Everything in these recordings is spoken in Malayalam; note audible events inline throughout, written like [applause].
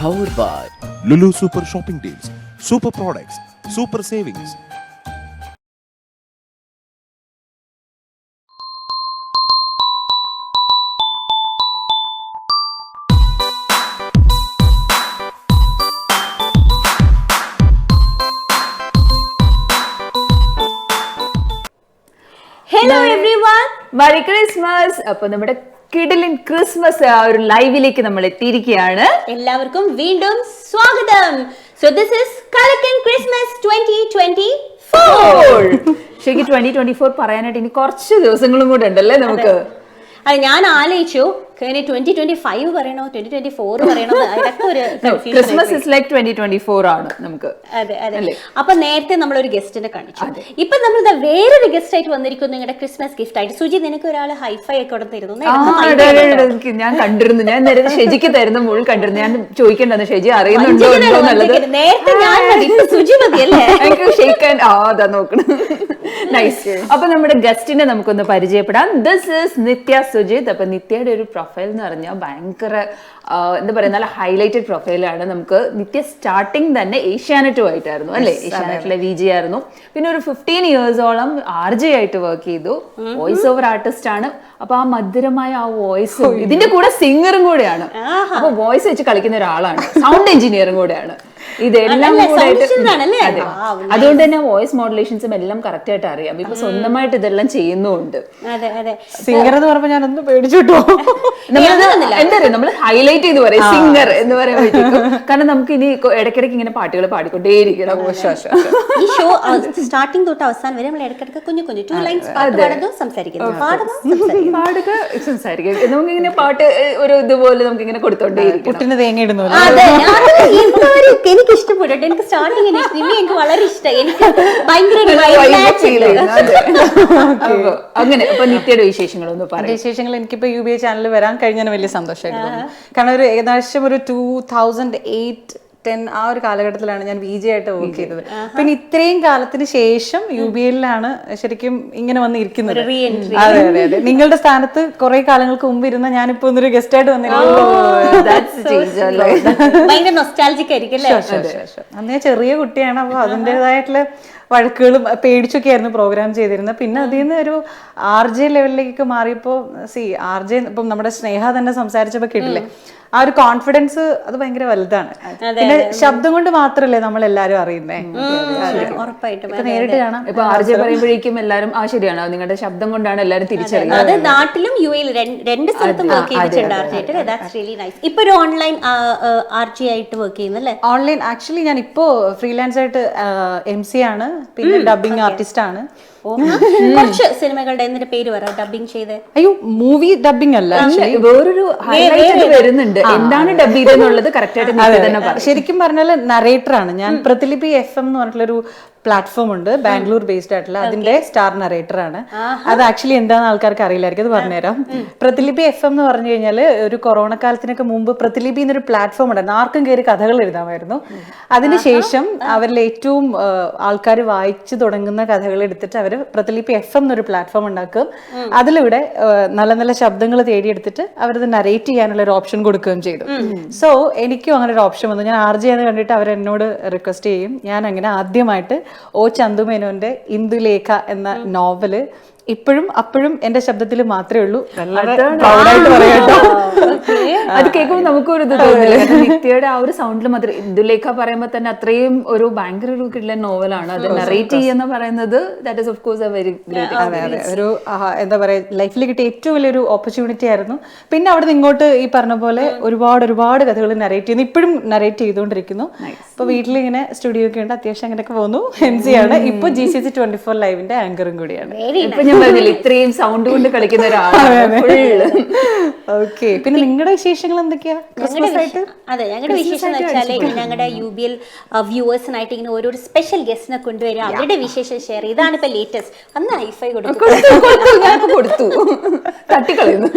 Powered by Lulu Super Shopping Deals, Super Products, Super Savings. Hello everyone merry Christmas അപ്പൊ നമ്മുടെ കിഡിലിൻ ക്രിസ്മസ് ആ ഒരു ലൈവിലേക്ക് നമ്മൾ എത്തിയിരിക്കുകയാണ്. എല്ലാവർക്കും വീണ്ടും സ്വാഗതം. സോ ദിസ് ഇസ് കലക്കൻ ക്രിസ്മസ് ട്വന്റി ട്വന്റി ഫോർ ശരിക്കും ട്വന്റി ട്വന്റി ഫോർ പറയാനായിട്ട് ഇനി കുറച്ച് ദിവസങ്ങളും കൂടെ ഉണ്ടല്ലേ നമുക്ക്? അത് ഞാൻ ആലോചിച്ചു ട്വന്റി ട്വന്റി ഫൈവ് പറയണോ? ട്വന്റി ട്വന്റി ഫോർ പറയണോ അതൊക്കെ ഒരു ക്രിസ്മസ് ആയിപ്പോയി. Is like twenty twenty four ആണ് നമുക്ക്. അതെ അതെ? അപ്പൊ നേരത്തെ നമ്മൾ ഒരു ഗസ്റ്റിനെ കാണിച്ചു. ഇപ്പൊ നമ്മൾ വേറൊരു ഗസ്റ്റ് ആയിട്ട് വന്നിരിക്കുന്നു നിങ്ങളുടെ ക്രിസ്മസ് ഗിഫ്റ്റ് ആയിട്ട്. സുജി നിനക്ക് ഒരാൾ ഹൈഫൈ ഒക്കെ ഇവിടെ തരുന്നു. ഞാൻ കണ്ടിരുന്നു. ഞാൻ നേരത്തെ ഷെജിക്ക് തരുന്ന മുഴുവൻ കണ്ടിരുന്നു. ഞാൻ ചോദിക്കണ്ടെന്ന് ഷെജി അറിയുന്നുണ്ടോ. നേരത്തെ ഞാൻ സുജി മതി അല്ലേ? എനിക്ക് ഷെയ്ക്കാൻ ആ അതാ നോക്കണം. നൈസ് [laughs] അപ്പൊ നമ്മുടെ ഗസ്റ്റിനെ നമുക്കൊന്ന് പരിചയപ്പെടാം. This is Nithya Sujith. അപ്പൊ നിത്യയുടെ ഒരു പ്രൊഫൈൽ എന്ന് പറഞ്ഞാൽ ഭയങ്കര എന്താ പറയുക നല്ല ഹൈലൈറ്റഡ് പ്രൊഫൈലാണ് നമുക്ക് നിത്യ സ്റ്റാർട്ടിങ് തന്നെ ഏഷ്യാനെറ്റുമായിട്ടായിരുന്നു അല്ലെ? ഏഷ്യാനെറ്റിലെ വി ജി ആയിരുന്നു. പിന്നെ ഒരു ഫിഫ്റ്റീൻ ഇയേഴ്സോളം ആർ ജെ ആയിട്ട് വർക്ക് ചെയ്തു. വോയിസ് ഓവർ ആർട്ടിസ്റ്റ് ആണ്. അപ്പൊ ആ മധുരമായ ആ വോയിസ് ഇതിന്റെ കൂടെ സിംഗറും കൂടെയാണ്. അപ്പൊ വോയിസ് വെച്ച് കളിക്കുന്ന ഒരാളാണ്. സൗണ്ട് എഞ്ചിനീയറും കൂടെയാണ്. ഇതെല്ലാം. അതുകൊണ്ട് തന്നെ വോയിസ് മോഡുലേഷൻസും എല്ലാം കറക്റ്റ് ആയിട്ട് അറിയാം. ഇപ്പൊ സ്വന്തമായിട്ട് ഇതെല്ലാം ചെയ്യുന്നുണ്ട്. അതെ അതെ. സിംഗർ എന്ന് പറയുമ്പോ ഞാൻ ഒന്ന് പേടിച്ചിട്ടോ എന്താ നമ്മൾ ഹൈലൈറ്റ് ചെയ്ത് പറയും സിംഗർ എന്ന് പറയുമ്പോഴത്തേക്കും കാരണം നമുക്ക് ഇനി ഇടയ്ക്കിടയ്ക്ക് ഇങ്ങനെ പാട്ടുകൾ പാടിക്കൊണ്ടേയിരിക്കണം. ഈ ഷോ സ്റ്റാർട്ടിംഗ് തൊട്ട് അവസാനം വരെ നമ്മൾ ഇടയ്ക്കിടയ്ക്ക് കുഞ്ഞു കുഞ്ഞു ടു ലൈൻസ് പാട്ട് പാടുന്നു സംസാരിക്കുന്നു. പാടുക സംസാരിക്കുക. നമുക്ക് ഇങ്ങനെ പാട്ട് ഒരു ഇതുപോലെ നമുക്ക് ഇങ്ങനെ കൊടുത്തോണ്ടേ കുട്ടിന് തേങ്ങ ഇടുന്നു എനിക്ക് ഇഷ്ടപ്പെട്ടു എനിക്ക് സ്റ്റാർട്ടിങ് സിനിമ എനിക്ക് വളരെ ഇഷ്ടം. എനിക്ക് ഭയങ്കര അങ്ങനെ അപ്പൊ നിത്യയുടെ വിശേഷങ്ങളൊന്ന് ഒന്ന് പറയും. വിശേഷങ്ങൾ എനിക്കിപ്പോ യു ബി ഐ ചാനലിൽ വരാൻ കഴിഞ്ഞാൽ വലിയ സന്തോഷമായിരുന്നു കാരണം ഒരു ഏകദേശം ഒരു ടൂ തൗസൻഡ് എയ്റ്റ് ടെൻ ആ ഒരു കാലഘട്ടത്തിലാണ് ഞാൻ വി ജെ ആയിട്ട് വർക്ക് ചെയ്തത്. പിന്നെ ഇത്രയും കാലത്തിന് ശേഷം യു ബി എല്ലിലാണ് ശരിക്കും ഇങ്ങനെ വന്നിരിക്കുന്നത്. re-entry. അതെ അതെ അതെ. നിങ്ങളുടെ സ്ഥാനത്ത് കുറെ കാലങ്ങൾക്ക് മുമ്പ് ഇരുന്ന ഞാനിപ്പോ ഒന്നൊരു ഗസ്റ്റ് ആയിട്ട് വന്നിരുന്നു അന്ന് ഞാൻ ചെറിയ കുട്ടിയാണ് അപ്പൊ അതിന്റെതായിട്ടുള്ള വഴക്കുകളും പേടിച്ചൊക്കെ ആയിരുന്നു പ്രോഗ്രാം ചെയ്തിരുന്നത്. പിന്നെ അതിൽ നിന്ന് ഒരു ആർ ജെ ലെവലിലേക്ക് മാറിയപ്പോൾ സി ആർ ജെ ഇപ്പം നമ്മുടെ സ്നേഹ തന്നെ സംസാരിച്ചപ്പോൾ കേട്ടില്ലേ? ആ ഒരു കോൺഫിഡൻസ് അത് ഭയങ്കര വലുതാണ്. പിന്നെ ശബ്ദം കൊണ്ട് മാത്രല്ലേ നമ്മൾ എല്ലാരും അറിയുന്നേ ഉറപ്പായിട്ടും. നേരിട്ട് കാണാം. ഇപ്പൊ ആർ ജെ പറയുമ്പോഴേക്കും എല്ലാരും ആ ശരിയാണ്? നിങ്ങളുടെ ശബ്ദം കൊണ്ടാണ് എല്ലാരും തിരിച്ചറിയുന്നത്. അത് നാട്ടിലും യു എയിൽ രണ്ട് സ്ഥലത്തും വർക്ക് ചെയ്തിട്ടുണ്ട് ഇപ്പൊ ഒരു ഓൺലൈൻ ആർജെ ആയിട്ട് വർക്ക് ചെയ്യുന്നല്ലേ ഓൺലൈൻ ആക്ച്വലി ഞാൻ ഇപ്പോ ഫ്രീലാൻസ് ആയിട്ട് എം സി ആണ്. പിന്നെ ഡബിങ് ആർട്ടിസ്റ്റ് ആണ്. കുറച്ച് സിനിമകളുടെ എന്നിട്ട് പേര് പറ ഡബിങ് ചെയ്ത്. അയ്യോ മൂവി ഡബിങ് അല്ല. വേറൊരു ഹൈലൈറ്റ് വരുന്നുണ്ട്. എന്താണ് ഡബ് ചെയ്തെന്നുള്ളത് കറക്റ്റ് ആയിട്ട് തന്നെ ശരിക്കും പറഞ്ഞാൽ നറേറ്റർ ആണ്. ഞാൻ പ്രതിലിപി എഫ് എം എന്ന് പറഞ്ഞിട്ടുള്ളൊരു പ്ലാറ്റ്ഫോം ഉണ്ട് ബാംഗ്ലൂർ ബേസ്ഡ് ആയിട്ടുള്ള അതിന്റെ സ്റ്റാർ നറേറ്റർ ആണ്. അത് ആക്ച്വലി എന്താണെന്ന് ആൾക്കാർക്ക് അറിയില്ലായിരിക്കും. അത് പറഞ്ഞുതരാം. പ്രതിലിപി എഫ് എം എന്ന് പറഞ്ഞു കഴിഞ്ഞാൽ ഒരു കൊറോണ കാലത്തിനൊക്കെ മുമ്പ് പ്രതിലിപി എന്നൊരു പ്ലാറ്റ്ഫോം ഉണ്ടായിരുന്നു. ആർക്കും കയറി കഥകൾ എഴുതാമായിരുന്നു. അതിനുശേഷം അവരിൽ ഏറ്റവും ആൾക്കാർ വായിച്ചു തുടങ്ങുന്ന കഥകൾ എടുത്തിട്ട് അവർ പ്രതിലിപി എഫ് എം എന്നൊരു പ്ലാറ്റ്ഫോം ഉണ്ടാക്കും. അതിലൂടെ നല്ല നല്ല ശബ്ദങ്ങൾ തേടിയെടുത്തിട്ട് അവരത് നറേറ്റ് ചെയ്യാനുള്ള ഒരു ഓപ്ഷൻ കൊടുക്കുകയും ചെയ്തു. സോ എനിക്കും അങ്ങനെ ഒരു ഓപ്ഷൻ വന്നു. ഞാൻ ആർ ജി എന്ന് കണ്ടിട്ട് അവരെന്നോട് റിക്വസ്റ്റ് ചെയ്യും. ഞാൻ അങ്ങനെ ആദ്യമായിട്ട് ഓ ചന്തുമേനോന്റെ ഇന്ദുലേഖ എന്ന നോവൽ ഇപ്പോഴും അപ്പോഴും എന്റെ ശബ്ദത്തിൽ മാത്രമേ ഉള്ളൂ. വളരെ പ്രൗഡായിട്ട് പറയാട്ടോ. അത് കേൾക്കുമ്പോൾ നമുക്കൊരു ഇത് തോന്നില്ല? നിത്യയുടെ ആ ഒരു സൗണ്ടിൽ മാത്രം ഇന്ദുലേഖ പറയുമ്പോൾ തന്നെ അത്രയും ഒരു ഭയങ്കര ഒരു കിട്ടുന്ന നോവലാണ് അത് നറേറ്റ് ചെയ്യുന്ന പറയുന്നത് that is of course a very great അതെ അതെ. ഒരു എന്താ പറയാ ലൈഫിൽ കിട്ടിയ ഏറ്റവും വലിയൊരു ഓപ്പർച്യൂണിറ്റി ആയിരുന്നു. പിന്നെ അവിടെ നിന്ന് ഇങ്ങോട്ട് ഈ പറഞ്ഞ പോലെ ഒരുപാട് ഒരുപാട് കഥകൾ നറേറ്റ് ചെയ്യുന്നു. ഇപ്പോഴും നറേറ്റ് ചെയ്തുകൊണ്ടിരിക്കുന്നു. ഇപ്പൊ വീട്ടിൽ ഇങ്ങനെ സ്റ്റുഡിയോ ഒക്കെ ഉണ്ട് അത്യാവശ്യം അങ്ങനെയൊക്കെ പോകുന്നു. എം സി ആണ്. ഇപ്പൊ G C C twenty four ലൈവിന്റെ ആങ്കറും കൂടിയാണ്. ഞാൻ പറഞ്ഞില്ല ഇത്രയും സൗണ്ട് കൊണ്ട് കളിക്കുന്ന [laughs] ഒരാളാണ് ഓക്കെ പിന്നെ നിങ്ങളുടെ വിശേഷങ്ങൾ എന്തൊക്കെയാ? ക്രിസ്മസ് ആയിട്ട്? അതെ ഞങ്ങളുടെ വിശേഷം എന്ന് വെച്ചാൽ ഞങ്ങളുടെ യു ബി എൽ വ്യൂവേഴ്സിനായിട്ട് ഇങ്ങനെ ഓരോ സ്പെഷ്യൽ ഗസ്റ്റിനെ കൊണ്ടുവരിക അവരുടെ വിശേഷം ഷെയർ ഇതാണ് ഇപ്പൊ ലേറ്റസ്റ്റ് അന്ന് ഐഫൈ കൊടുക്കും കൊടുത്തു തട്ടിക്കളയുന്നു.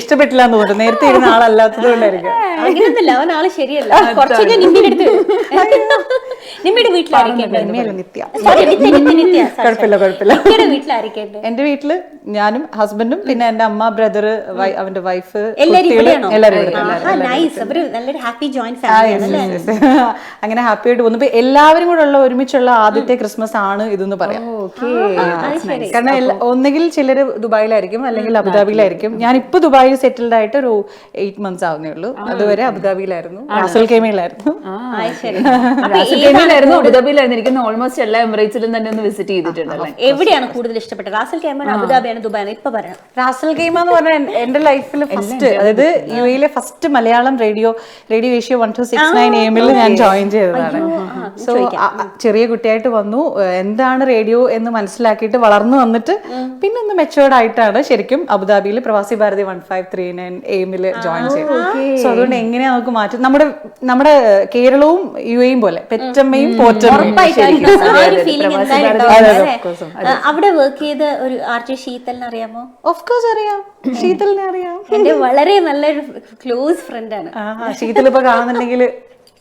ഇഷ്ടപ്പെട്ടില്ല എന്ന് തോന്നുന്നു. നേരത്തെ ഇരുന്ന ആളല്ലാത്തത് കൊണ്ടായിരിക്കും. അങ്ങനെയൊന്നുമില്ല അവൻ ആൾ ശരിയല്ല. കുറച്ച് ഞാൻ വരും. നിമ്മയുടെ വീട്ടിലായിരിക്കും എന്റെ വീട്ടിൽ ഞാനും ഹസ്ബൻഡും പിന്നെ എന്റെ അമ്മ ബ്രദർ അവന്റെ വൈഫ്. [laughs] അങ്ങനെ ഹാപ്പി ആയിട്ട് പോകുന്നു. എല്ലാവരും കൂടെ ഉള്ള ഒരുമിച്ചുള്ള ആദ്യത്തെ ക്രിസ്മസ് ആണ് ഇതെന്ന് പറയാം. കാരണം ഒന്നുകിൽ ചിലര് ദുബായിലായിരിക്കും അല്ലെങ്കിൽ അബുദാബിയിലായിരിക്കും. ഞാൻ ഇപ്പൊ ദുബായിൽ സെറ്റിൽഡ് ആയിട്ട് ഒരു എയ്റ്റ് മന്ത്സ് ആവുന്നേ ഉള്ളൂ. അതുവരെ അബുദാബിയിലായിരുന്നു. റാസൽ കേമയിലായിരുന്നു. [laughs] ശരി അബുദാബിയിലായിരുന്നു. എനിക്ക് ഓൾമോസ്റ്റ് എല്ലാ എമിറേറ്റ്സിലും തന്നെ ഒന്ന് വിസിറ്റ് ചെയ്തിട്ടുണ്ടല്ലേ എവിടെയാണ് കൂടുതൽ ഇഷ്ടപ്പെട്ടത്? റാസൽ കേമാണ് അബുദാബിയാണ് ദുബായാണ് ഇപ്പൊ പറയാം റാസൽ കേമ എന്ന് പറഞ്ഞാൽ എന്റെ ലൈഫിൽ ഫസ്റ്റ് അതായത് യു എയിലെ first Malayalam radio radio Asia one two six nine എമ്മിൽ ഞാൻ ജോയിൻ ചെയ്തതാണ്. സോ ചെറിയ കുട്ടിയായിട്ട് വന്നു. എന്താണ് റേഡിയോ എന്ന് മനസ്സിലാക്കിയിട്ട് വളർന്നു വന്നിട്ട് പിന്നെ ഒന്ന് മെച്ചുവേർഡ് ആയിട്ടാണ് ശരിക്കും അബുദാബിയിൽ Pravasi Bharathi one five three nine എമ്മിൽ ജോയിൻ ചെയ്തത്. സോ അതുകൊണ്ട് എങ്ങനെയാ നമുക്ക് മാറ്റും? നമ്മുടെ നമ്മുടെ കേരളവും യു എയും പോലെ പെറ്റമ്മയും പോറ്റമ്മയും അവിടെ വർക്ക് ചെയ്ത ഒരു ആർട്ടി ശീതലിനെ അറിയാമോ? ഓഫ് കോഴ്സ് അറിയാം. ശീതലിനെ അറിയാം. എന്റെ വളരെ നല്ലൊരു ക്ലോസ് ഫ്രണ്ട് ആണ്. ശീതൽ ഇപ്പൊ കാണുന്നുണ്ടെങ്കിൽ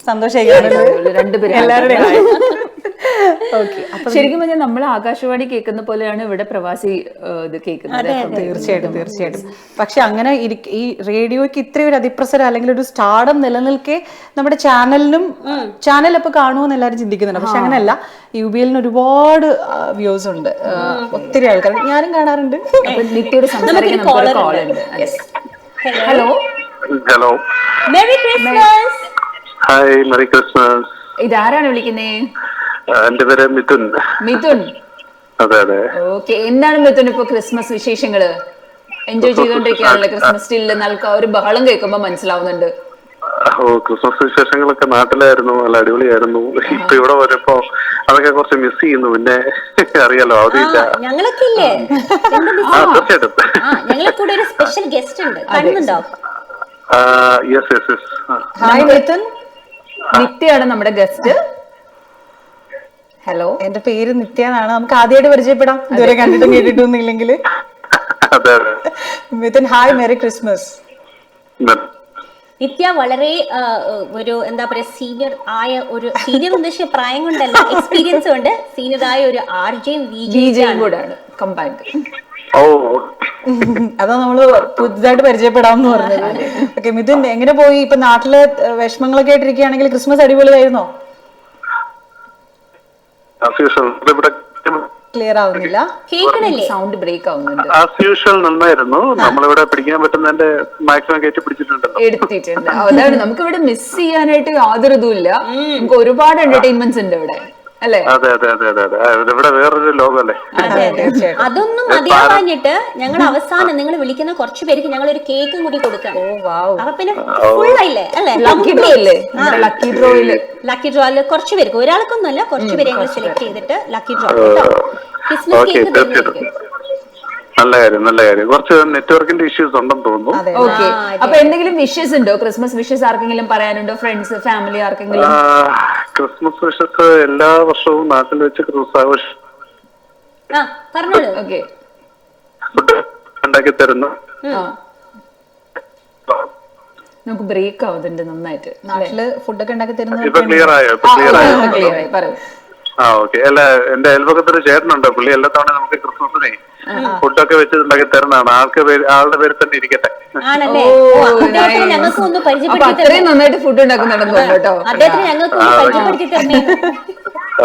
സന്തോഷമായി രണ്ടുപേരും എല്ലാവരുടെയും ശരിക്കും പറഞ്ഞാൽ നമ്മൾ ആകാശവാണി കേൾക്കുന്ന പോലെയാണ് ഇവിടെ പ്രവാസി ഇത് കേൾക്കുന്നത്. തീർച്ചയായിട്ടും തീർച്ചയായിട്ടും. പക്ഷെ അങ്ങനെ ഈ റേഡിയോയ്ക്ക് ഇത്രയും ഒരു അതിപ്രസരം അല്ലെങ്കിൽ ഒരു സ്റ്റാർഡം നിലനിൽക്കെ നമ്മുടെ ചാനലിനും ചാനൽ അപ്പൊ കാണുമെന്ന് എല്ലാവരും ചിന്തിക്കുന്നുണ്ട്. പക്ഷെ അങ്ങനെയല്ല യു ബി എല്ലിന് ഒരുപാട് വ്യൂസ് ഉണ്ട്. ഒത്തിരി ആൾക്കാർ ഞാനും കാണാറുണ്ട്. നിത്യയോട് സംസാരിക്കാൻ കോൾ. ഉണ്ട്. Hello hello merry Christmas hi merry Christmas ഇതാരാണ് വിളിക്കുന്നേ? എന്റെ പേര് മിഥുൻ. മിഥുൻ? അതെ അതെ. ഓക്കെ. എന്താണ് മിഥുൻ ഇപ്പൊ ക്രിസ്മസ് വിശേഷങ്ങൾ? എൻജോയ് ചെയ്തോണ്ടിരിക്കുകയാണല്ലേ ക്രിസ്മസ് സ്റ്റില്ല് നൽക ഒരു ബഹളം കേൾക്കുമ്പോ മനസ്സിലാവുന്നുണ്ട്. ഓ ക്രിസ്മസ് വിശേഷങ്ങളൊക്കെ നാട്ടിലായിരുന്നു. നല്ല അടിപൊളിയായിരുന്നു. ഇപ്പൊ ഇവിടെ വരപ്പോ അതൊക്കെ കുറച്ച് മിസ് ചെയ്യുന്നു. പിന്നെ അറിയാലോ അവധിയില്ല ഞങ്ങളൊക്കെ ഇല്ലേ? തീർച്ചയായിട്ടും. ഞങ്ങളെ കൂടെ ഒരു സ്പെഷ്യൽ ഗസ്റ്റ് ഉണ്ട്. കാണുന്നുണ്ടോ യെസ് യെസ് യെസ് ഹായ് നിത്യയാണ് നമ്മുടെ ഗസ്റ്റ് ഹലോ എന്റെ പേര് നിത്യ എന്നാണ് നമുക്ക് ആദ്യമായിട്ട് പരിചയപ്പെടാം. ഇതുവരെ കണ്ടിട്ടും കേട്ടിട്ടൊന്നും ഇല്ലെങ്കിൽ അതെ അതെ. Mithun hi merry Christmas. Nithya വളരെ ഒരു എന്താ പറയാ സീനിയർ ആയ ഒരു സീനിയർ ഉദ്ദേശിച്ച പ്രായം കൊണ്ടല്ല എക്സ്പീരിയൻസ് കൊണ്ട് സീനിയർ ആയ ഒരു ആർ ജെയും വി വിജയും കൂടാണ് കമ്പൈൻഡ് ഓ. അതാ നമ്മൾ പുതുതായിട്ട് പരിചയപ്പെടാമെന്ന് പറഞ്ഞത്. ഓക്കെ മിഥുൻ എങ്ങനെ പോയി? ഇപ്പൊ നാട്ടിൽ വിഷമങ്ങളൊക്കെ ആയിട്ടിരിക്കുകയാണെങ്കിൽ ക്രിസ്മസ് അടിപൊളിയായിരുന്നോ? ക്ലിയർ ആവുന്നില്ല. കേൾക്കണില്ലേ? സൗണ്ട് ബ്രേക്ക് ആവുന്നുണ്ട്. ആസ് യൂഷ്വൽ നന്നായിരുന്നു നമ്മളിവിടെ പിടിക്കാൻ പറ്റുന്നതിന്റെ മാക്സിമം കയറ്റി പിടിച്ചിട്ടുണ്ടല്ലോ. എടുത്തിട്ടുണ്ട്. അതാണ്. നമുക്ക് ഇവിടെ മിസ് ചെയ്യാനായിട്ട് യാതൊരു ഇതുമില്ല. നമുക്ക് ഒരുപാട് എന്റർടൈൻമെന്റ്സ് ഉണ്ട് ഇവിടെ. അല്ലെ? അതെ അതെ അതെ അതെ അതെ. ഇവിടെ വേറൊരു ലോകമല്ലേ? അതെ അതെ അതൊന്നും മതിയാവാഞ്ഞിട്ട് ഞങ്ങൾ അവസാനം നിങ്ങൾ വിളിക്കുന്ന കുറച്ച് പേർക്ക് ഞങ്ങൾ ഒരു കേക്കും കൂടി കൊടുക്കാം. അപ്പൊ പിന്നെ ഫുൾ ആയില്ലേ? അല്ലെ? ലക്കി ഡ്രോ ഇല്ലേ? ലക്കി ഡ്രോയിൽ ലക്കി ഡ്രോയിൽ കുറച്ച് പേർക്ക്. ഒരാൾക്കൊന്നുമല്ല കുറച്ച് പേരെ ഞങ്ങൾ സെലക്ട് ചെയ്തിട്ട് ലക്കി ഡ്രോ ക്രിസ്മസ് കേക്ക് നല്ല കാര്യം നല്ല കാര്യം. കുറച്ച് നെറ്റ്വർക്കിന്റെ ഇഷ്യൂസ് ഉണ്ടെന്ന് തോന്നുന്നു. ഓക്കെ അപ്പൊ എന്തെങ്കിലും വിഷസ് ഉണ്ടോ? ക്രിസ്മസ് വിഷസ് ആർക്കെങ്കിലും പറയാനുണ്ടോ? ഫ്രണ്ട്സ് ഫാമിലി ആർക്കെങ്കിലും? ക്രിസ്മസ് വിഷസ് എല്ലാ വർഷവും നാട്ടിൽ വെച്ച് ക്രിസ്മസ് ആഘോഷം. ആ പറഞ്ഞോളൂ. ഓക്കെ. ഉണ്ടാക്കി തരുന്നു. നമുക്ക് ബ്രേക്ക് ആവുന്നുണ്ട് നന്നായിട്ട്. നാട്ടിൽ ഫുഡൊക്കെ ഉണ്ടാക്കി തരുന്നു ഇപ്പൊ ക്ലിയർ ആയോ? ഇപ്പൊ ക്ലിയർ ആയോ? ക്ലിയർ ആയി. പറയൂ. ആ ഓക്കെ അല്ല എന്റെ അയൽപക്കത്തൊരു ചേട്ടനുണ്ട്. പുള്ളി എല്ലാ തവണ നമുക്ക് ക്രിസ്മസിനെ ഫുഡൊക്കെ വെച്ച് ഉണ്ടാക്കി തരുന്നതാണ്. ആൾക്ക് പേര് ആളുടെ പേര് തന്നെ ഇരിക്കട്ടെ. ആണല്ലേ? ഓ, ഓ, അദ്ദേഹത്തിന് nice. ഞങ്ങൾക്ക് ഒന്ന് അപ്പൊ പരിചയപ്പെടുത്തി അത്രയും നന്നായിട്ട് ഫുഡ് ഉണ്ടാക്കുന്നുണ്ടെന്ന് തോന്നുന്നു കേട്ടോ. അദ്ദേഹത്തിന് ഞങ്ങൾക്ക് ഒന്ന് പരിചയപ്പെടുത്തി തരണേ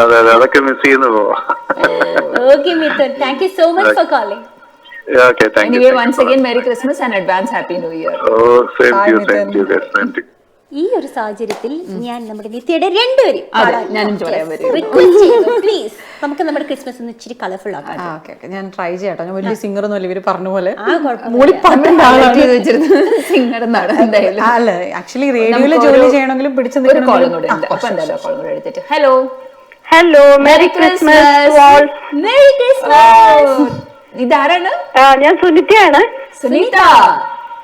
അതെ അതെ. അതൊക്കെ മിസ് ചെയ്യുന്നു പോവാ okay Mithun. Thank you so much for calling okay thank you anyway once again merry Christmas and advance happy new year oh same too same too same too ഈ ഒരു സാഹചര്യത്തിൽ ഞാൻ നമ്മുടെ നിത്യയുടെ രണ്ടുപേരും. പ്ലീസ് നമുക്ക് നമ്മുടെ ക്രിസ്മസ് ഒന്ന് ഇച്ചിരി കളർഫുൾ ആക്കാം. ഞാൻ ട്രൈ ചെയ്യാട്ടോ. ഞാൻ വലിയ സിംഗർ ഒന്നും അല്ല ഇവർ പറഞ്ഞ പോലെ. സിംഗർ അല്ല ആക്ച്വലി റേഡിയോയിൽ ജോലി ചെയ്യണമെങ്കിലും പിടിച്ചു hello hello merry Christmas merry Christmas ഇതാരാണ്? ഞാൻ സുനിതയാണ്. സുനീത.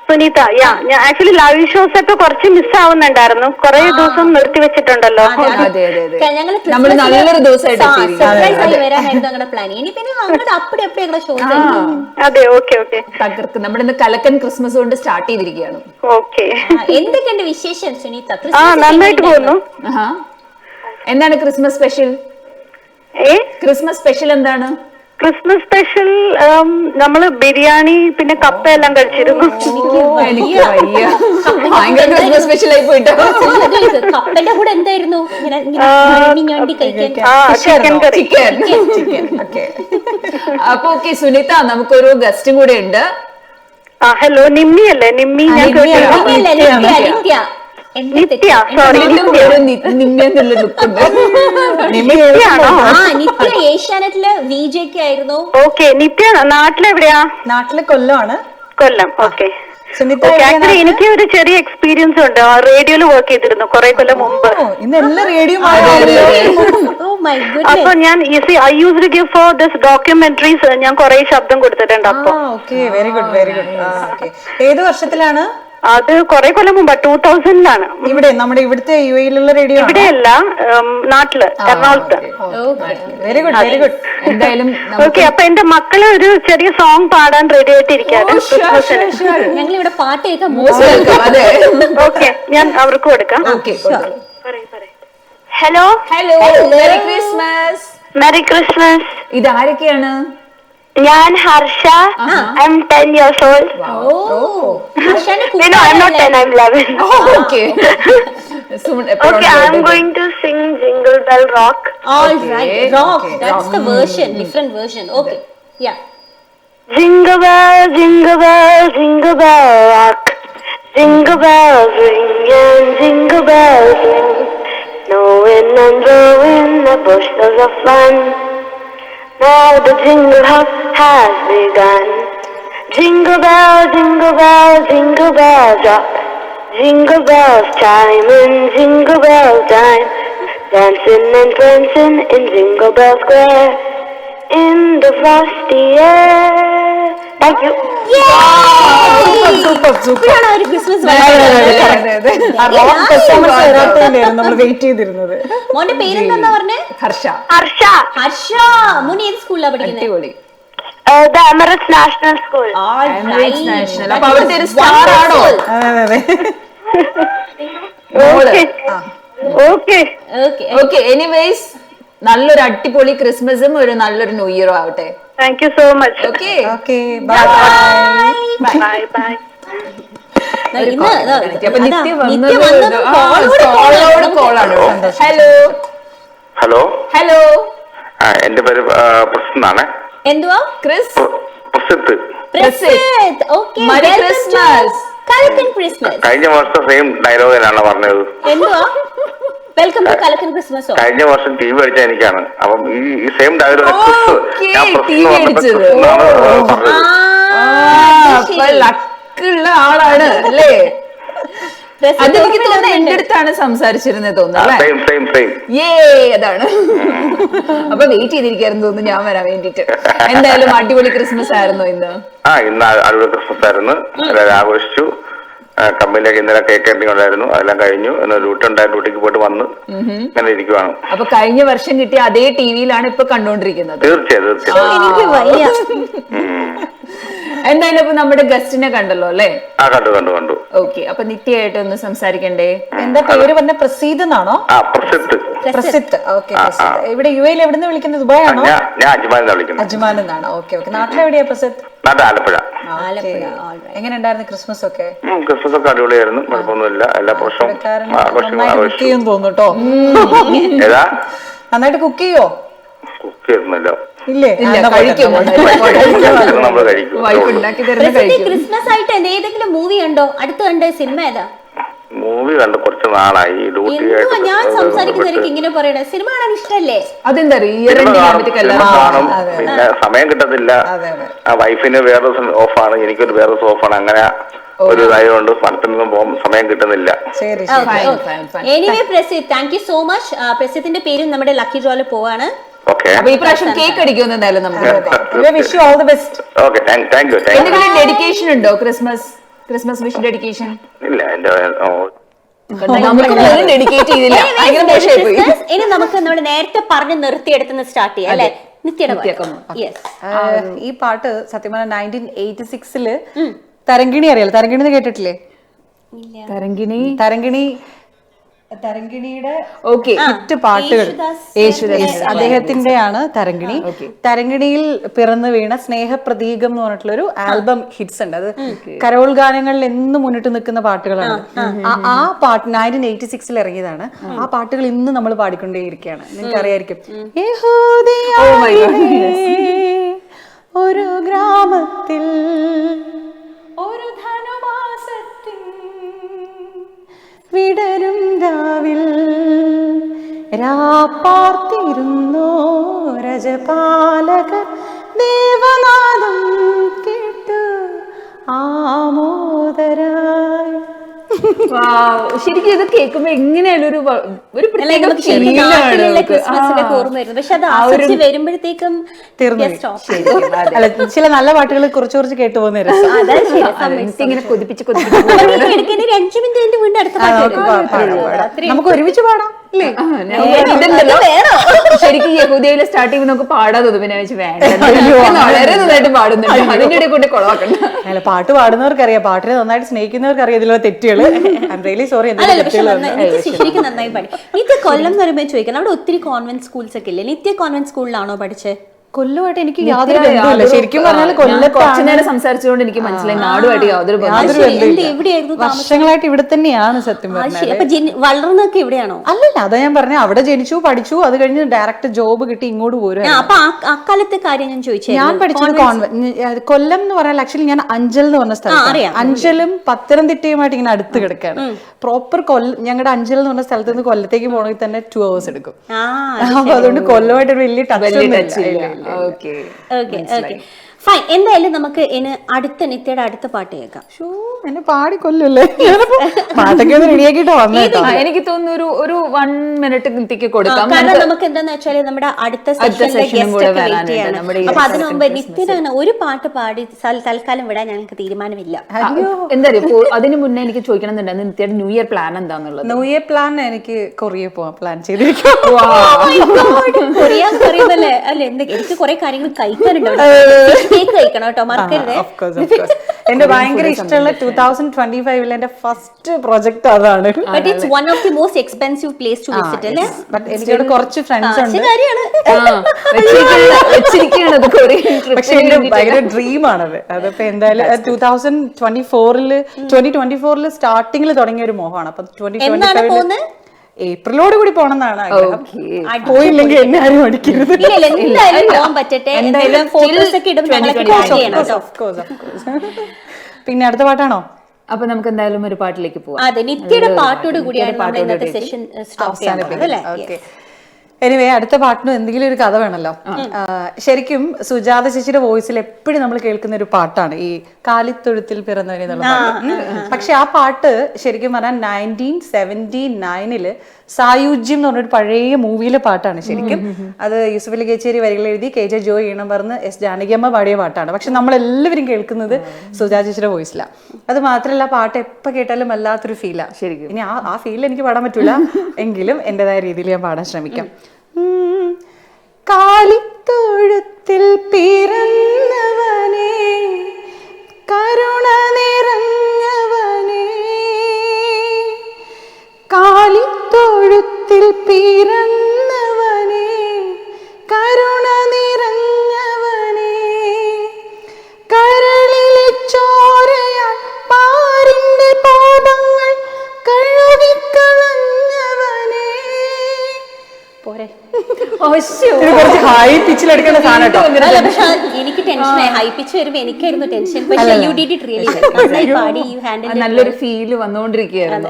സുനീത യാ ഞാൻ ആക്ച്വലി ലൈവ് ഷോസ് ഒക്കെ കുറച്ച് മിസ് ആവുന്നുണ്ടായിരുന്നു. കുറെ ദിവസം നിർത്തി വെച്ചിട്ടുണ്ടല്ലോ. അതെ അതെ അതെ ഞങ്ങൾ നമ്മൾ നല്ലൊരു ദിവസമായിട്ട് എത്തിയിരിക്കുന്നു. സർപ്രൈസ് ആയി വരാനായിരുന്നു ഞങ്ങളുടെ പ്ലാൻ ഇനി പിന്നെ അങ്ങോട്ട് അപ്പടി അപ്പടി ഞങ്ങളുടെ ഷോ അതെ ഓക്കെ ഓക്കെ. തകർക്ക്. നമ്മൾ ഇന്ന് കലക്കൻ ക്രിസ്മസ് കൊണ്ട് സ്റ്റാർട്ട് ചെയ്തിരിക്കുകയാണ്. ഓക്കെ. എന്തൊക്കെയുണ്ട് വിശേഷം സുനീത? ആ നന്നായിട്ട് പോകുന്നു. എന്താണ് ക്രിസ്മസ് സ്പെഷ്യൽ ഏ? ക്രിസ്മസ് സ്പെഷ്യൽ എന്താണ്? ക്രിസ്മസ് സ്പെഷ്യൽ നമ്മൾ ബിരിയാണി പിന്നെ കപ്പ എല്ലാം കഴിച്ചിരുന്നു കപ്പന്റെ കൂടെ എന്തായിരുന്നു? അപ്പൊ ഓക്കെ സുനിത നമുക്കൊരു ഗസ്റ്റും കൂടെ ഉണ്ട്. ഹലോ നിമ്മി അല്ലേ നിമ്മി ഞാൻ [laughs] നിത്യ ഏഷ്യാനെറ്റിൽ വി ജെക്ക് ആയിരുന്നു. ഓക്കെ നിത്യ നാട്ടിലെവിടെയാ? നാട്ടിൽ കൊല്ലമാണ് കൊല്ലം ഓക്കെ. ആക്ച്വലി എനിക്ക് ഒരു ചെറിയ എക്സ്പീരിയൻസ് ഉണ്ട്. റേഡിയോയിൽ വർക്ക് ചെയ്തിരുന്നു കുറെ കൊല്ലം മുമ്പ്. മൈ [laughs] അപ്പൊ ഞാൻ I use to give for this documentaries ഞാൻ കുറെ ശബ്ദം കൊടുത്തിട്ടുണ്ട് അപ്പൊ. Okay very good very good okay. ഏത് വർഷത്തിലാണ്? അത് കുറെ കൊല്ലം മുമ്പ് ടൂ തൗസൻഡിലാണ് ഇവിടെ നമ്മുടെ ഇവിടുത്തെ യു എയിലുള്ള റേഡിയോ ഇവിടെയല്ല നാട്ടിൽ എറണാകുളത്ത്. വെരി ഗുഡ് വെരി ഗുഡ് എന്തായാലും [laughs] ഓക്കെ അപ്പൊ എന്റെ മക്കൾ ഒരു ചെറിയ സോങ് പാടാൻ റെഡി ആയിട്ടിരിക്കാണ് ഞങ്ങൾ ഇവിടെ പാട്ട് ഓക്കെ ഞാൻ അവർക്ക് കൊടുക്കാം. Hello hello merry Christmas merry Christmas ഇത് ആരൊക്കെയാണ് ഞാൻ Harsha I am ten years old oh ഹർഷാന്റെ No, I'm not 10, I'm 11. Okay Okay, [laughs] I'm going to sing Jingle Bell Rock. All right, rock. That's the version, different version. Okay, yeah. Jingle bell, jingle bell, jingle bell rock. Jingle bells ring and jingle bells ring. Snowing and blowing the bushels of fun. Now the jingle hop has begun. Jingle bell, jingle bell, jingle bells rock. Jingle bells chime in jingle bell time. Dancing and prancing in Jingle Bell Square. In the frosty air. Thank you. നമ്മൾ വെയിറ്റ് ചെയ്തിരുന്നത്. മോന്റെ പേരെന്താ പറഞ്ഞേ? ഹർഷ. ഹർഷ. ഹർഷ. മോൻ ഏത് സ്കൂളിലാണ് പഠിക്കുന്നത്. National. അപ്പൊ അവിടുത്തെ ഒരു സ്റ്റാർ ആണോ? ഓക്കെ. എനിവേസ് നല്ലൊരു അടിപൊളി ക്രിസ്മസും ഒരു നല്ലൊരു ന്യൂ ഇയറും ആവട്ടെ. Thank you so much. Okay okay bye Bye. Bye. Bye കോളാണ്. കോളാണ് ഹലോ. ഹലോ. ഹലോ. എന്റെ പേര് പ്രസന്നാണ് എന്തുവാ? ക്രിസ്. ക്രിസ്മസ്. കഴിഞ്ഞ വർഷം സെയിം ഡയലോഗ് തന്നെയാണ് പറഞ്ഞത്. എന്തുവാ? വെൽക്കം ടു കലക്കൻ ക്രിസ്മസ് കഴിഞ്ഞ വർഷം ടി വി അടിച്ച എനിക്കാണ്. അപ്പം ഈ സെയിം ഡയലോഗ് ലക്കുള്ള ആളാണ് അല്ലേ? അത് എനിക്ക് തോന്നുന്നു എന്റെ അടുത്താണ് സംസാരിച്ചിരുന്നത് തോന്നുന്നു ഏ അതാണ്. അപ്പൊ വെയിറ്റ് ചെയ്തിരിക്കായിരുന്നു തോന്നുന്നു ഞാൻ വരാൻ വേണ്ടിട്ട് എന്തായാലും അടിപൊളി ക്രിസ്മസ് ആയിരുന്നു ഇന്ന്. ആ ഇന്ന് അടിപൊളി ക്രിസ്മസ് ആയിരുന്നു. ആഘോഷിച്ചു. കമ്പനിയിലേക്ക് ഇന്നലെ കേക്ക് കട്ടിങ് ഉണ്ടായിരുന്നു അതെല്ലാം കഴിഞ്ഞു. ഡ്യൂട്ടി ഉണ്ടായ ഡ്യൂട്ടിക്ക് പോയിട്ട് വന്ന് ഇങ്ങനെ ഇരിക്കുവാണ്. അപ്പൊ കഴിഞ്ഞ വർഷം കിട്ടിയ അതേ ടിവിയിലാണ് ഇപ്പൊ കണ്ടുകൊണ്ടിരിക്കുന്നത്. തീർച്ചയായും തീർച്ചയായും. എനിക്ക് വയ്യ. എന്തായാലും ഇപ്പൊ നമ്മുടെ ഗസ്റ്റിനെ കണ്ടല്ലോ അല്ലേ? ആ കണ്ടു കണ്ടു കണ്ടു. ഓക്കെ അപ്പൊ നിത്യമായിട്ട് ഒന്ന് സംസാരിക്കണ്ടേ? എന്താ പേര് പറഞ്ഞ പ്രസീദ് എന്നാണോ? ആ പ്രസിദ്ധ്. പ്രസിദ്ധ്. ഓക്കെ ഇവിടെ യു എയിൽ എവിടുന്ന് വിളിക്കുന്നത്? ദുബായ് ആണോ ഞാൻ അജ്മാൻ അജ്മാൻ എന്നാണ് ഓക്കെ ഓക്കെ. നാട്ടിലെവിടെയാ പ്രസിദ്ധ്? നാട്ടിൽ ആലപ്പുഴ. ആലപ്പുഴ. എങ്ങനെ ഉണ്ടായിരുന്നു ക്രിസ്മസ് ഒക്കെ ക്രിസ്മസ് ഒക്കെ അടിപൊളിയായിരുന്നു. കുഴപ്പമൊന്നുമില്ല. എല്ലാ വർഷവും ആഘോഷിക്കും തോന്നുട്ടോ ഏതാ? നന്നായിട്ട് കുക്ക് ചെയ്യോ? കുക്ക് ചെയ്യുന്നില്ല. ഇല്ലേ? ക്രിസ്മസ് ആയിട്ട് ഏതെങ്കിലും മൂവി ഉണ്ടോ? അടുത്ത് കണ്ട സിനിമ ഏതാ? മൂവി കണ്ട് കുറച്ച് നാളായി. ഡ്യൂട്ടി ആയിട്ട് ഞാൻ സംസാരിക്കുന്നതൊക്കെ ഇങ്ങനെ പറയണേ. സിനിമ കാണാൻ ഇഷ്ടല്ലേ? അതെന്താ കാണും പിന്നെ സമയം കിട്ടത്തില്ല. ആ വൈഫിന് വേറെ ഓഫാണ്. എനിക്കൊരു വേറെ ഓഫാണ്. അങ്ങനെ ഒരു ഇതായതുകൊണ്ട് സ്ഥലത്തൊന്നും പോകാൻ സമയം കിട്ടുന്നില്ല. Anyway Prasid thank you so much പ്രസിദ്ധിന്റെ പേരും നമ്മുടെ ലക്കി ഡ്രോയിൽ പോവാണ്. ഓക്കെ അപ്പൊ ഈ പ്രാവശ്യം കേക്ക് അടിക്കുമെന്ന് എന്തായാലും നമുക്ക് wish you all the best dedication ഉണ്ടോ? ക്രിസ്മസ് ക്രിസ്മസ് വിഷ് ഡെഡിക്കേഷൻ ഇല്ല എന്റെ ഓ, നമുക്ക് പോലും ഡെഡിക്കേറ്റ് ചെയ്തില്ല. Anyways, ഭയങ്കര മോശമായി പോയി. Christmas. ഇനി നമുക്ക് നമ്മൾ നേരത്തെ പറഞ്ഞ് നിർത്തിയെടുത്തുനിന്ന് സ്റ്റാർട്ട് ചെയ്യാം അല്ലെ? നിത്യയുടെ ഈ പാട്ട് സത്യം പറഞ്ഞ നയന്റീൻ എയ്റ്റി സിക്സിൽ തരങ്കിണി അറിയാലോ? തരങ്കിണി എന്ന് കേട്ടിട്ടില്ലേ? തരങ്കിണി തരങ്കിണി തരങ്കിണിയുടെ ഓക്കെ ഹിറ്റ് പാട്ടുകൾ. യേശുദാസ് അദ്ദേഹത്തിന്റെയാണ് തരങ്കിണി തരങ്കിണിയിൽ പിറന്നു വീണ സ്നേഹപ്രതീകം എന്ന് പറഞ്ഞിട്ടുള്ള ഒരു ആൽബം ഹിറ്റ്സ് ഉണ്ട്. അത് കരോൾ ഗാനങ്ങളിൽ എന്നും മുന്നിട്ട് നിൽക്കുന്ന പാട്ടുകളാണ്. ആ- ആ. പാട്ട് നയന്റീൻ എയ്റ്റി സിക്സിൽ ഇറങ്ങിയതാണ്. ആ പാട്ടുകൾ ഇന്ന് നമ്മൾ പാടിക്കൊണ്ടേയിരിക്കുകയാണ്. നിങ്ങൾക്ക് അറിയായിരിക്കും യഹൂദിയായിലെ ഒരു ഗ്രാമത്തിൽ വിടരും രാവിൽ. രാപ്പാർത്തിരുന്നോ രജപാലക ദേവനാദം കേട്ടു ആമോദരായി ശരിക്കും ഇത് കേൾക്കുമ്പോ എങ്ങനെയാലും ഒരു ഒരു വരുമ്പോഴത്തേക്കും ചില നല്ല പാട്ടുകൾ കുറച്ച് കുറച്ച് കേട്ടു പോകുന്ന രസം. അതാണ് ശരി, അതെ, സമ്മതിച്ചു. എനിക്കിങ്ങനെ കൊതിപ്പിച്ച് കൊതിപ്പിച്ച് അപ്പൊ നീ ഇടയ്ക്കിടെ ഒരു അഞ്ച് മിനിറ്റ് കഴിഞ്ഞിട്ട് വീണ്ടും അടുത്ത ആ, പാട്ട് നമുക്ക് വരും. പാ- പാടാം, പാടാം. അത്രയും നമുക്ക് ഒരുമിച്ച് പാടാം. [laughs] ശരിക്കും യഹൂദിയയിലെ സ്റ്റാർട്ട് ചെയ്യുമ്പോൾ നമുക്ക് പാടാൻ തോന്നും. പിന്നെ വെച്ച് വേണ്ട വളരെ നന്നായിട്ട് പാടുന്നുണ്ട്. അതിന്റെ ഇടയിൽ കൊണ്ട് കൊളവാക്കണ്ട അല്ല പാട്ട് പാടുന്നവർക്കറിയാം. പാട്ടിനെ നന്നായിട്ട് സ്നേഹിക്കുന്നവർക്ക് അറിയാം ഇതിലുള്ള തെറ്റുകൾ റിയലി സോറി ശരിക്കും നന്നായി പഠി നിത്യ കൊല്ലം എന്ന് പറയുമ്പോൾ ചോദിക്കണം. അവിടെ ഒത്തിരി കോൺവെന്റ് സ്കൂൾസ് ഒക്കെ ഇല്ലേ? നിത്യ കോൺവെന്റ് സ്കൂളിലാണോ പഠിച്ചത് കൊല്ലുമായിട്ട് എനിക്ക് യാതൊരു ബന്ധമില്ല ശരിക്കും പറഞ്ഞാൽ കുറച്ചു കൊല്ലത്താണ് നേരം സംസാരിച്ചുകൊണ്ട് എനിക്ക് മനസ്സിലായി. നാടുമായിട്ട് യാതൊരു ബന്ധമില്ല? വർഷങ്ങളായിട്ട് ഇവിടെ തന്നെയാണ് സത്യം പറഞ്ഞാൽ വളർന്നൊക്കെ ഇവിടെയാണോ? അല്ലല്ല അതാ ഞാൻ പറഞ്ഞു. അവിടെ ജനിച്ചു പഠിച്ചു അത് കഴിഞ്ഞ് ഡയറക്റ്റ് ജോബ് കിട്ടി ഇങ്ങോട്ട് പോരും ആ, അപ്പൊ ആ- അക്കാലത്തെ കാര്യം ഞാൻ ചോദിച്ചു. ഞാൻ പഠിച്ചത് കോൺവെന്റ് കൊല്ലം എന്ന് പറഞ്ഞാൽ ആക്ച്വലി ഞാൻ അഞ്ചൽ എന്ന് പറഞ്ഞ സ്ഥലത്ത് അഞ്ചലും പത്തനംതിട്ടയുമായിട്ട് ഇങ്ങനെ അടുത്ത് കിടക്കാണ്. പ്രോപ്പർ കൊല്ലം ഞങ്ങളുടെ അഞ്ചൽ എന്ന് പറഞ്ഞ സ്ഥലത്ത് നിന്ന് കൊല്ലത്തേക്ക് പോകണമെങ്കിൽ തന്നെ ടു അവേഴ്സ് എടുക്കും. ആ അപ്പൊ അതുകൊണ്ട് കൊല്ലമായിട്ട് ഒരു വലിയ ടച്ച് ഇല്ല. ഓക്കെ ഓക്കെ ഓക്കെ ഫൈൻ എന്തായാലും നമുക്ക് ഇനി അടുത്ത നിത്യയുടെ അടുത്ത പാട്ട് കേൾക്കാം. എന്നെ പാടി കൊല്ലല്ലേ പാട്ടൊക്കെ ഒന്ന് റെഡിയാക്കിട്ടോ വന്നേട്ടോ എനിക്ക് തോന്നുന്നു ഒരു ഒരു വൺ മിനിറ്റ് നിത്യക്ക് കൊടുക്കാം. കാരണം നമുക്ക് എന്താന്ന് വെച്ചാൽ നമ്മുടെ അടുത്ത അപ്പൊ അതിനു മുമ്പ് നിത്യന് അങ്ങനെ ഒരു പാട്ട് പാടി തൽക്കാലം വിടാൻ ഞങ്ങൾക്ക് തീരുമാനമില്ല. എന്താ അറിയോ? അതിന് മുന്നേ എനിക്ക് ചോദിക്കണം എന്നുണ്ടായിരുന്നു നിത്യയുടെ ന്യൂ ഇയർ പ്ലാൻ എന്താന്നുള്ളത്? ന്യൂ ഇയർ പ്ലാൻ എനിക്ക് കൊറിയ പോവാൻ പ്ലാൻ ചെയ്തിരിക്കും [laughs] കൊറിയ പറയുന്നല്ലേ അല്ല എന്ത് എനിക്ക് കുറെ കാര്യങ്ങൾ കഴിക്കാനുണ്ട് കേക്ക് കഴിക്കണം കേട്ടോ മറക്കരുത്. എന്റെ [laughs] ഭയങ്കര ഇഷ്ടമുള്ള ടൂ തൗസൻഡ് ട്വന്റി ഫൈവിൽ എന്റെ ഫസ്റ്റ് പ്രൊജക്ട് അതാണ്. But it's one of the most expensive place to visit അല്ലേ? ബട്ട് എനിക്കവിടെ കുറച്ച് ഫ്രണ്ട്സ് ഉണ്ട്. [laughs] പക്ഷെ എന്റെ ഭയങ്കര ഡ്രീം ആണത്. അതിപ്പോ എന്തായാലും ടൂ തൗസൻഡ് ട്വന്റി ഫോറിൽ ട്വന്റി ട്വന്റി ഫോറിൽ സ്റ്റാർട്ടിംഗിൽ തുടങ്ങിയ ഒരു മോഹമാണ്. അപ്പൊ ട്വന്റി ട്വന്റി ഫൈവിൽ ഏപ്രിലോട് കൂടി പോണെന്നാണ് ആഗ്രഹം. Okay. പോയില്ലെങ്കിൽ എന്നെ ആരും അടിക്കരുത് എന്തായാലും പോകാൻ പറ്റട്ടെ. എന്തായാലും ഫോട്ടോസ് ഒക്കെ പിന്നെ അടുത്ത പാട്ടാണോ? അപ്പൊ നമുക്ക് എന്തായാലും ഒരു പാട്ടിലേക്ക് പോവാം. അതെ നിത്യയുടെ പാട്ടോട് കൂടിയാണ് ഇന്നത്തെ സെഷൻ സ്റ്റോപ്പ് ചെയ്യാൻ അല്ലേ? ഓക്കെ. എനിവേ അടുത്ത പാട്ടിനും എന്തെങ്കിലും ഒരു കഥ വേണമല്ലോ ശരിക്കും സുജാത ചേച്ചിയുടെ വോയിസിൽ എപ്പോഴും നമ്മൾ കേൾക്കുന്ന ഒരു പാട്ടാണ്. ഈ കാലിത്തൊഴുത്തിൽ പിറന്നവനെന്നുള്ള പക്ഷെ ആ പാട്ട് ശരിക്കും പറഞ്ഞാൽ നയന്റീൻ സെവന്റി നയനിൽ സായുജ്യം എന്ന് പറഞ്ഞൊരു പഴയ മൂവിയിലെ പാട്ടാണ് ശരിക്കും. അത് യൂസഫ് അലി കേച്ചേരി വരികൾ എഴുതി കെ ജെ ജോയ് ഈണം പറഞ്ഞ് എസ് ജാനകിയമ്മ പാടിയ പാട്ടാണ്. പക്ഷെ നമ്മളെല്ലാവരും കേൾക്കുന്നത് ചേച്ചിയുടെ വോയിസിലാണ് അത് മാത്രമല്ല പാട്ട് എപ്പോൾ കേട്ടാലും വല്ലാത്തൊരു ഫീലാണ് ശരിക്കും. ഇനി ആ ആ ഫീലിൽ എനിക്ക് പാടാൻ പറ്റൂല. എങ്കിലും എന്റെതായ രീതിയിൽ ഞാൻ പാടാൻ ശ്രമിക്കാം. ഉം. കാലിത്തൊഴുത്തിൽ പിറന്നവനേ കരുണ പിറന്നവനേ കരുണ നിറഞ്ഞവനേ കരളിലെ ചോരയാൽ പാരിന്റെ പാപങ്ങൾ കഴുകിക്കളഞ്ഞവനേ പോരെ. കുറച്ച് ഹൈ പിച്ചിലെടുക്കേണ്ട സാധനം കേട്ടോ. അല്ല പക്ഷെ എനിക്ക് ടെൻഷനായി ഹൈ പിച്ച് വരുമ്പോ എനിക്കായിരുന്നു ടെൻഷൻ പക്ഷെ യു ഡിഡ് ഇറ്റ് റിയലി നല്ലൊരു ഫീൽ വന്നുകൊണ്ടിരിക്കുകയായിരുന്നു.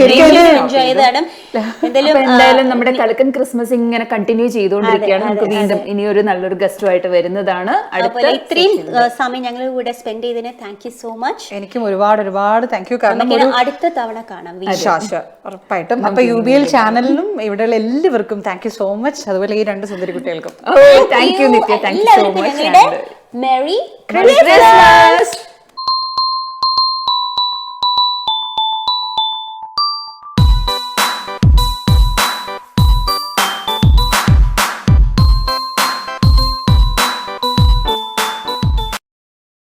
ശരിക്കും എൻജോയ് അപ്പൊ എന്തായാലും നമ്മുടെ കളിക്കൻ ക്രിസ്മസ് ഇങ്ങനെ കണ്ടിന്യൂ ചെയ്തുകൊണ്ടിരിക്കുകയാണ്. നമുക്ക് വീണ്ടും ഇനി ഒരു നല്ലൊരു ഗസ്റ്റുമായിട്ട് വരുന്നതാണ്. അതുപോലെ ഇത്രയും സമയം ഞങ്ങൾ കൂടെ സ്പെൻഡ് ചെയ്തതിന് താങ്ക് യു സോ മച്ച് എനിക്കും ഒരുപാട് ഒരുപാട് താങ്ക് യു കാരണം അടുത്ത തവണ കാണാം. ഉറപ്പായിട്ടും. അപ്പൊ യു ബി എൽ ചാനലിനും ഇവിടെയുള്ള എല്ലാവർക്കും താങ്ക് യു സോ മച്ച് അതുപോലെ ഈ രണ്ട് സുന്ദരി കുട്ടികൾക്കും. Thank you Nithya. Thank you so much merry Christmas